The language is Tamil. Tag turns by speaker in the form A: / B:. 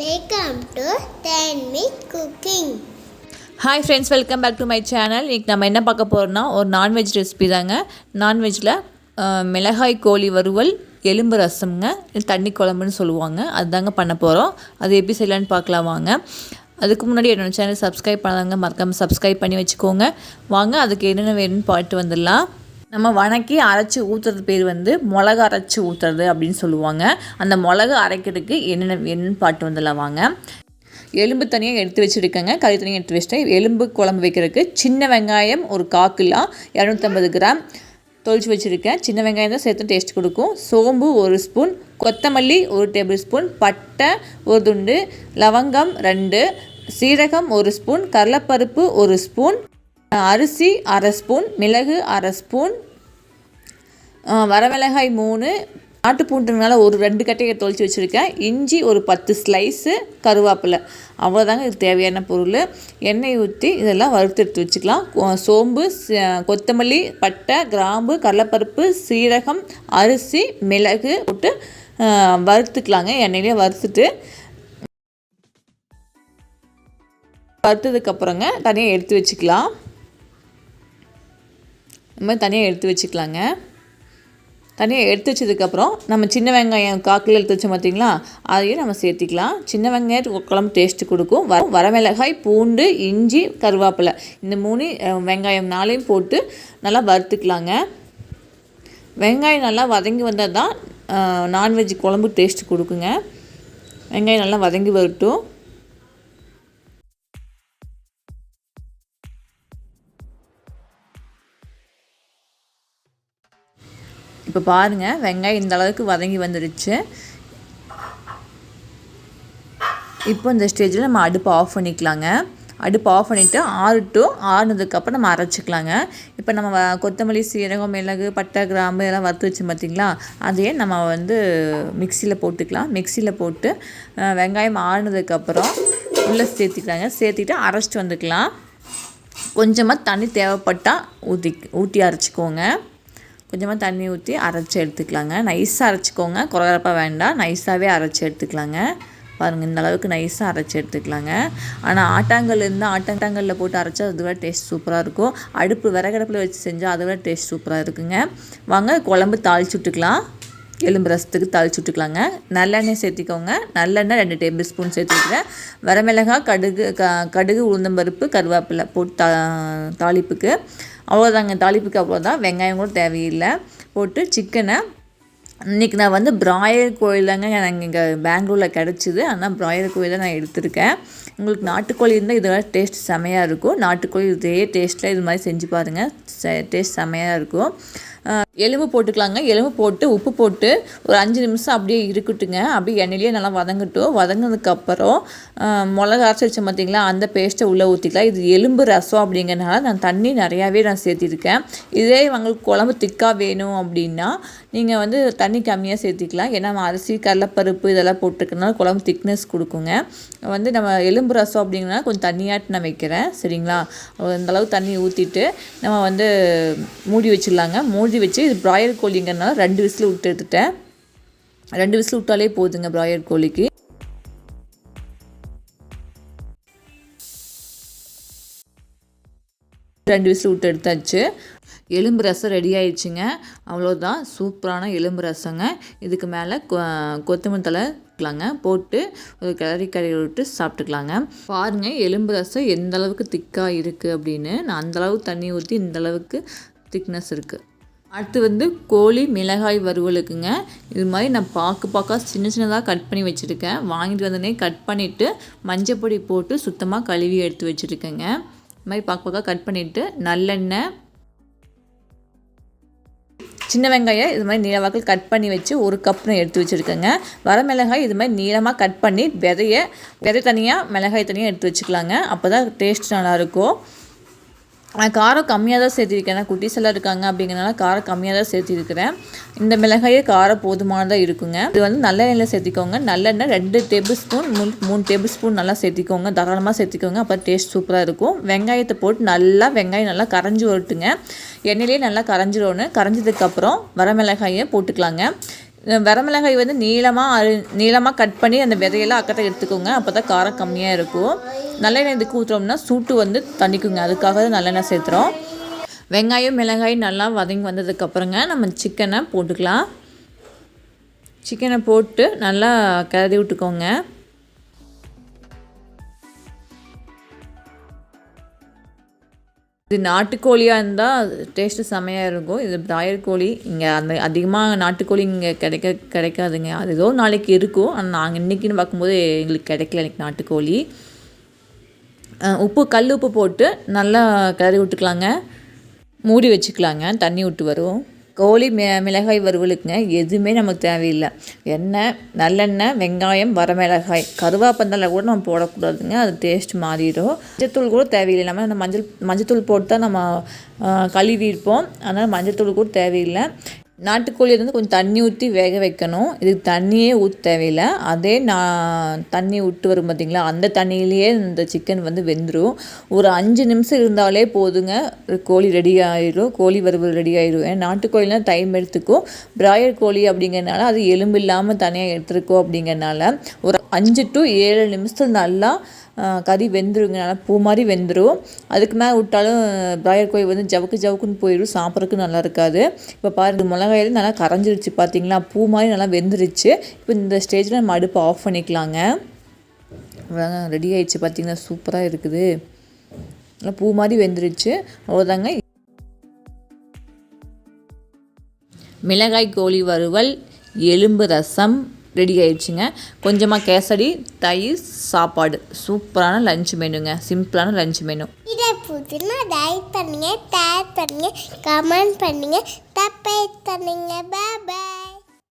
A: Welcome to Thenmi cooking
B: hi friends welcome back to my channel இன்றைக்கி நம்ம என்ன பார்க்க போகிறோம்னா ஒரு நான்வெஜ் ரெசிபி தாங்க. நான்வெஜ்ஜில் மிளகாய் கோழி வறுவல் எலும்பு ரசம்ங்க தண்ணி குழம்புன்னு சொல்லுவாங்க. அதுதாங்க பண்ண போகிறோம் அது எப்படி செய்யலான்னு பார்க்கலாம் வாங்க. அதுக்கு முன்னாடி என்னோடய சேனல் சப்ஸ்கிரைப் பண்ணாங்க மறக்காமல் சப்ஸ்கிரைப் பண்ணி வச்சுக்கோங்க. வாங்க அதுக்கு என்னென்ன வேணும்னு பாட்டு வந்துடலாம். நம்ம வணக்கி அரைச்சி ஊற்றுறது பேர் வந்து மிளகா அரைச்சி ஊற்றுறது அப்படின்னு சொல்லுவாங்க. அந்த மிளகா அரைக்கிறதுக்கு என்னென்ன என்னென்னு பாட்டு வந்துல வாங்க. எலும்பு தனியாக எடுத்து வச்சுருக்கேங்க. கறி தனியாக எடுத்து வச்சுட்டேன். எலும்பு குழம்பு வைக்கிறதுக்கு சின்ன வெங்காயம் ஒரு காக்கிலா இரநூத்தம்பது கிராம் தொளிச்சு வச்சுருக்கேன். சின்ன வெங்காயம் தான் சேர்த்து டேஸ்ட் கொடுக்கும். சோம்பு ஒரு ஸ்பூன் கொத்தமல்லி ஒரு டேபிள் ஸ்பூன் பட்டை ஒரு துண்டு லவங்கம் ரெண்டு சீரகம் ஒரு ஸ்பூன் கடலப்பருப்பு ஒரு ஸ்பூன் அரிசி அரை ஸ்பூன் மிளகு அரை ஸ்பூன் வரமிளகாய் மூணு நாட்டு பூண்டுனால ஒரு ரெண்டு கட்டையை தொளிச்சு வச்சுருக்கேன். இஞ்சி ஒரு பத்து ஸ்லைஸு கருவேப்பிலை. அவ்வளோதாங்க இது தேவையான பொருள். எண்ணெய் ஊற்றி இதெல்லாம் வறுத்து எடுத்து வச்சுக்கலாம். சோம்பு கொத்தமல்லி பட்டை கிராம்பு கடலப்பருப்பு சீரகம் அரிசி மிளகு போட்டு வறுத்துக்கலாங்க. எண்ணெயிலே வறுத்துட்டு வறுத்ததுக்கப்புறங்க தனியாக எடுத்து வச்சுக்கலாம். இந்த மாதிரி தனியாக எடுத்து வச்சுக்கலாங்க. தனியாக எடுத்து வச்சதுக்கப்புறம் நம்ம சின்ன வெங்காயம் காக்கில் எடுத்து வச்சோம் பார்த்தீங்களா அதையும் நம்ம சேர்த்திக்கலாம். சின்ன வெங்காயம் குழம்பு டேஸ்ட்டு கொடுக்கும். வர வரமிளகாய் பூண்டு இஞ்சி கருவேப்பிலை. இந்த மூணு வெங்காயம் நாளையும் போட்டு நல்லா வறுத்துக்கலாங்க. வெங்காயம் நல்லா வதங்கி வந்தால் தான் நான்வெஜ் குழம்பு டேஸ்ட்டு கொடுக்குங்க. வெங்காயம் நல்லா வதங்கி வரட்டும். இப்போ பாருங்கள் வெங்காயம் இந்த அளவுக்கு வதங்கி வந்துடுச்சு இப்போ இந்த ஸ்டேஜில் நம்ம அடுப்பை ஆஃப் பண்ணிக்கலாங்க. அடுப்பு ஆஃப் பண்ணிவிட்டு ஆறட்டும் ஆறுனதுக்கப்புறம் நம்ம அரைச்சிக்கலாங்க. இப்போ நம்ம வ- கொத்தமல்லி சீரகம் மிளகு பட்டை கிராம்பு எல்லாம் வறுத்து வச்சு பார்த்திங்களா அதையே நம்ம வந்து மிக்சியில் போட்டுக்கலாம். மிக்சியில் போட்டு வெங்காயம் ஆறுனதுக்கப்புறம் உள்ளே சேர்த்திக்கலாங்க. சேர்த்திட்டு அரைச்சிட்டு வந்துக்கலாம். கொஞ்சமாக தண்ணி தேவைப்பட்டால் ஊற்றி ஊற்றி அரைச்சிக்கோங்க. கொஞ்சமாக தண்ணி ஊற்றி அரைச்சி எடுத்துக்கலாங்க. நைஸாக அரைச்சிக்கோங்க. குறகுறப்பாக வேண்டாம். நைஸாகவே அரைச்சி எடுத்துக்கலாங்க. பாருங்கள் இந்த அளவுக்கு நைஸாக அரைச்சி எடுத்துக்கலாங்க. ஆனால் ஆட்டாங்கல் இருந்தால் ஆட்டாங்கல்லில் போட்டு அரைச்சா அது விட டேஸ்ட் சூப்பராக இருக்கும். அடுப்பு விறகடுப்பில் வச்சு செஞ்சால் அதை விட டேஸ்ட் சூப்பராக இருக்குங்க. வாங்க குழம்பு தாளிச்சு விட்டுக்கலாம். எலும்பு ரசத்துக்கு தாளிச்சு விட்டுக்கலாங்க. நல்லெண்ணெய் சேர்த்திக்கோங்க. நல்லெண்ணெய் ரெண்டு டேபிள் ஸ்பூன் சேர்த்துக்கிறேன் வரமிளகாய் கடுகு க கடுகு உளுந்தம்பருப்பு கருவேப்பிலை போட்டு தா தாளிப்புக்கு. அவ்வளோதாங்க. தாளிப்புக்கு அவ்வளோதான். வெங்காயம் கூட தேவையில்லை. போட்டு சிக்கனை இன்றைக்கி நான் வந்து பிராயர் கோயில் தாங்க எனக்கு இங்கே பெங்களூரில் கிடச்சிது. ஆனால் பிராயர் கோயில் தான் நான் எடுத்திருக்கேன். உங்களுக்கு நாட்டுக்கோழி இருந்தால் இதோட டேஸ்ட் செமையாக இருக்கும். நாட்டுக்கோழி இதே டேஸ்ட்டில் இது மாதிரி செஞ்சு பாருங்கள் டேஸ்ட் செமையாக இருக்கும். எலும்பு போட்டுக்கலாங்க. எலும்பு போட்டு உப்பு போட்டு ஒரு அஞ்சு நிமிஷம் அப்படியே இருக்கட்டுங்க. அப்படியே எண்ணெயிலேயே நல்லா வதங்கட்டும். வதங்கினதுக்கப்புறம் மிளகா அரைச்சி வச்சோம் பார்த்தீங்களா? அந்த பேஸ்ட்டை உள்ளே ஊற்றிக்கலாம் இது எலும்பு ரசம் அப்படிங்கிறனால நான் தண்ணி நிறையாவே நான் சேர்த்திருக்கேன். இதே உங்களுக்கு குழம்பு திக்காக வேணும் அப்படின்னா நீங்கள் வந்து தண்ணி கம்மியாக சேர்த்திக்கலாம். ஏன்னா நம்ம அரிசி கடலப்பருப்பு இதெல்லாம் போட்டுருக்கனால குழம்பு திக்னஸ் கொடுக்குங்க. வந்து நம்ம எலும்பு ரசம் அப்படிங்கன்னா கொஞ்சம் தண்ணியாட்டு நான் வைக்கிறேன். சரிங்களா? அந்தளவு அளவு தண்ணி ஊற்றிட்டு நம்ம வந்து மூடி வச்சிடலாங்க. மூடி வச்சு இது ப்ராயர் கோழிங்கிறனால ரெண்டு விசில் விட்டு எடுத்துட்டேன். ரெண்டு விசில் விட்டாலே போதுங்க ப்ராயர் கோழிக்கு. ரெண்டு விசில் விட்டு எடுத்தாச்சு. எலும்பு ரசம் ரெடி ஆயிடுச்சுங்க. அவ்வளோதான் சூப்பரான எலும்பு ரசங்க. இதுக்கு மேலே கொத்தமல்லி தலை இருக்கலாங்க. போட்டு ஒரு கிளறி கறி விட்டு சாப்பிட்டுக்கலாங்க. பாருங்கள் எலும்பு ரசம் எந்த அளவுக்கு திக்காக இருக்குது அப்படின்னு. நான் அந்தளவு தண்ணி ஊற்றி இந்த அளவுக்கு திக்னஸ் இருக்குது அடுத்து வந்து கோழி மிளகாய் வறுவலுக்குங்க. இது மாதிரி நான் பாக்கு பார்க்க சின்ன சின்னதாக கட் பண்ணி வச்சுருக்கேன். வாங்கிட்டு வந்தோடனே கட் பண்ணிவிட்டு மஞ்சப்பொடி போட்டு சுத்தமாக கழுவி எடுத்து வச்சுருக்கேங்க. இது மாதிரி பாக்கு பார்க்க கட் பண்ணிவிட்டு நல்லெண்ணெய் சின்ன வெங்காயம் இது மாதிரி நீளவாக்கில் கட் பண்ணி வச்சு ஒரு கப் நான் எடுத்து வச்சுருக்கேங்க. வர மிளகாய் இது மாதிரி நீளமாக கட் பண்ணி விதைய விதை தனியாக மிளகாய் தனியாக எடுத்து வச்சுக்கலாங்க. அப்போ தான் டேஸ்ட் நல்லாயிருக்கும் நான் காரம் கம்மியாக தான் சேர்த்திருக்கேன். ஏன்னா குட்டீஸ் எல்லாம் இருக்காங்க அப்படிங்கிறனால காரம் கம்மியாக தான் சேர்த்திருக்கிறேன். இந்த மிளகாயே காரம் போதுமானதாக இருக்குங்க. இது வந்து நல்லெண்ணெயில் சேர்த்திக்கோங்க. நல்லெண்ணெய் ரெண்டு டேபிள் ஸ்பூன் மூணு மூணு டேபிள் ஸ்பூன் நல்லா சேர்த்திக்கோங்க. தாராளமாக சேர்த்திக்கோங்க. அப்போ டேஸ்ட் சூப்பராக இருக்கும். வெங்காயத்தை போட்டு நல்லா வெங்காயம் நல்லா கரைஞ்சி வரட்டுங்க. எண்ணெயிலே நல்லா கரைஞ்சிடணும். கரைஞ்சதுக்கப்புறம் வரமிளகாயை போட்டுக்கலாங்க. வரமிளகாய் வந்து நீளமாக அரு நீளமாக கட் பண்ணி அந்த விதையெல்லாம் அக்கத்தை எடுத்துக்கோங்க. அப்போ தான் காரம் கம்மியாக இருக்கும். நல்லெண்ணெய் இதுக்கு ஊற்றுறோம்னா சூட்டு வந்து தண்ணிக்குங்க அதுக்காக தான் நல்லெண்ணெய் சேர்த்துறோம். வெங்காயம் மிளகாய் நல்லா வதங்கி வந்ததுக்கப்புறங்க நம்ம சிக்கனை போட்டுக்கலாம். சிக்கனை போட்டு நல்லா கிளறி விட்டுக்கோங்க. இது நாட்டுக்கோழியாக இருந்தால் டேஸ்ட்டு செமையாக இருக்கும். இது பிராயர் கோழி இங்கே அந்த அதிகமாக நாட்டுக்கோழி இங்கே கிடைக்க கிடைக்காதுங்க. அது ஏதோ நாளைக்கு இருக்கும். ஆனால் நாங்கள் இன்றைக்கின்னு பார்க்கும்போது எங்களுக்கு கிடைக்கல எனக்கு நாட்டுக்கோழி. உப்பு கல் உப்பு போட்டு நல்லா கிளறி விட்டுக்கலாங்க. மூடி வச்சுக்கலாங்க. தண்ணி விட்டு வரும். கோழி மி மிளகாய் வறுவலுக்குங்க எதுவுமே நமக்கு தேவையில்லை. எண்ணெய் நல்லெண்ணெய் வெங்காயம் வரமிளகாய். கருவாப்பந்தலை கூட நம்ம போடக்கூடாதுங்க. அது டேஸ்ட் மாறிடும். மஞ்சத்தூள் கூட தேவையில்லை. நம்ம அந்த மஞ்சள் மஞ்சத்தூள் போட்டு தான் நம்ம கழுவி இருப்போம் அதனால் மஞ்சத்தூள் கூட தேவையில்லை. நாட்டுக்கோழி வந்து கொஞ்சம் தண்ணி ஊற்றி வேக வைக்கணும். இதுக்கு தண்ணியே ஊற்ற தேவையில்லை. அதே நான் தண்ணி விட்டு வரும் பார்த்தீங்களா அந்த தண்ணியிலேயே இந்த சிக்கன் வந்து வெந்துடும் ஒரு அஞ்சு நிமிஷம் இருந்தாலே போதுங்க. கோழி ரெடி ஆயிடும் கோழி வறுவல் ரெடி ஆயிடும் ஏன்னா நாட்டுக்கோழிலாம் டைம் எடுத்துக்கும். பிராயர் கோழி அப்படிங்கிறனால அது எலும்பு இல்லாமல் தனியாக எடுத்துருக்கோம் அப்படிங்கிறனால ஒரு அஞ்சு டு ஏழு நிமிஷம் நல்லா கறி வெந்துருங்க. நல்லா பூ மாதிரி வெந்துடும் அதுக்கு மேலே விட்டாலும் பிராயர் கோழி வந்து ஜவுக்கு ஜவுக்குன்னு போயிடும் சாப்பிட்றதுக்கு நல்லா இருக்காது. இப்போ பாருங்கள் மிளகாயில் நல்லா கரைஞ்சிருச்சு பார்த்தீங்களா பூ மாதிரி நல்லா வெந்துருச்சு. இப்போ இந்த ஸ்டேஜில் நம்ம அடுப்பை ஆஃப் பண்ணிக்கலாங்க. ரெடி ஆயிடுச்சு பார்த்தீங்கன்னா சூப்பராக இருக்குது. நல்லா பூ மாதிரி வெந்துருச்சு. அவ்வளோதாங்க மிளகாய் கோழி வறுவல் எலும்பு ரசம் ரெடி ஆயிடுச்சுங்க கொஞ்சமாக கேசரி தயிர் சாப்பாடு. சூப்பரான லஞ்ச் மெனுங்க சிம்பிளான லஞ்ச் மெனு
A: இதை புதுனா லைக் பண்ணுங்கள் ஷேர் பண்ணுங்கள் கமெண்ட் பண்ணுங்கள் சப்ஸ்கிரைப் பண்ணுங்கள் பாய்